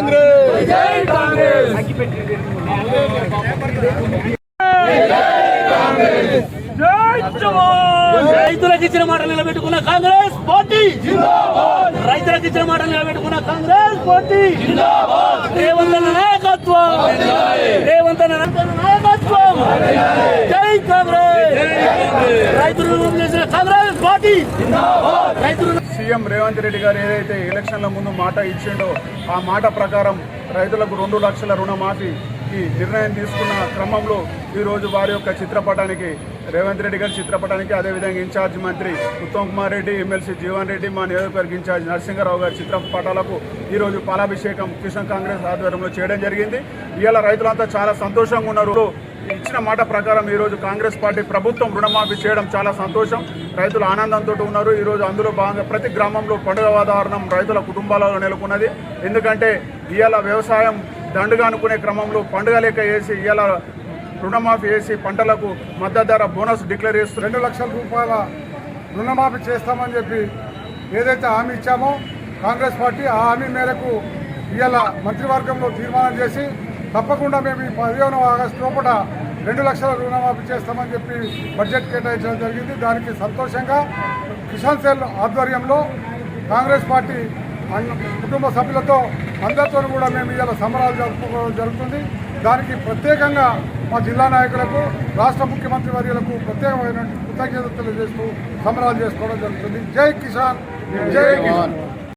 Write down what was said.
కాంగ్రెస్! రైతులకు ఇచ్చిన మాట నిలబెట్టుకున్న కాంగ్రెస్ పార్టీ! రైతులకు ఇచ్చిన మాట నిలబెట్టుకున్న కాంగ్రెస్ పార్టీ! రేవంత్ నాయకత్వం! రేవంత్ నాయకత్వం జై కాంగ్రెస్ రైతులు రుణం చేసిన కాంగ్రెస్ పార్టీ రైతులు సీఎం రేవంత్ రెడ్డి గారు ఏదైతే ఎలక్షన్ల ముందు మాట ఇచ్చిండో ఆ మాట ప్రకారం రైతులకు రెండు లక్షల రుణమాఫీకి నిర్ణయం తీసుకున్న క్రమంలో ఈరోజు వారి యొక్క చిత్రపటానికి రేవంత్ రెడ్డి గారి చిత్రపటానికి అదేవిధంగా ఇన్ఛార్జ్ మంత్రి ఉత్తమ్ కుమార్ రెడ్డి ఎమ్మెల్సీ జీవన్ రెడ్డి మా నియోజకవర్గ ఇన్ఛార్జ్ నరసింహారావు గారి చిత్రపటాలకు ఈరోజు పాలాభిషేకం కిషన్ కాంగ్రెస్ ఆధ్వర్యంలో చేయడం జరిగింది. ఇవాళ రైతులంతా చాలా సంతోషంగా ఉన్నారు. ఇచ్చిన మాట ప్రకారం ఈరోజు కాంగ్రెస్ పార్టీ ప్రభుత్వం రుణమాఫీ చేయడం చాలా సంతోషం. రైతులు ఆనందంతో ఉన్నారు. ఈరోజు అందులో భాగంగా ప్రతి గ్రామంలో పండుగ వాతావరణం రైతుల కుటుంబాలలో నెలకొన్నది. ఎందుకంటే ఇవాళ వ్యవసాయం దండుగా అనుకునే క్రమంలో పండుగ లెక్క వేసి ఇవాళ రుణమాఫీ వేసి పంటలకు మద్దతు ధర బోనస్ డిక్లేర్ చేస్తూ రెండు లక్షల రూపాయల రుణమాఫీ చేస్తామని చెప్పి ఏదైతే హామీ ఇచ్చామో కాంగ్రెస్ పార్టీ ఆ హామీ మేరకు ఇవాళ మంత్రివర్గంలో తీర్మానం చేసి తప్పకుండా మేము ఈ పదిహేను ఆగస్టు లోపల రెండు లక్షల రుణమాఫీ చేస్తామని చెప్పి బడ్జెట్ కేటాయించడం జరిగింది. దానికి సంతోషంగా కిసాన్ సెల్ ఆధ్వర్యంలో కాంగ్రెస్ పార్టీ కుటుంబ సభ్యులతో అందరితో కూడా మేము ఇవాళ సంబరాలు జరుపుకోవడం జరుగుతుంది. దానికి ప్రత్యేకంగా మా జిల్లా నాయకులకు రాష్ట్ర ముఖ్యమంత్రి వర్యులకు ప్రత్యేకమైన కృతజ్ఞతలు చేస్తూ సంబరాలు చేసుకోవడం జరుగుతుంది. జై కిసాన్! జై కిసాన్!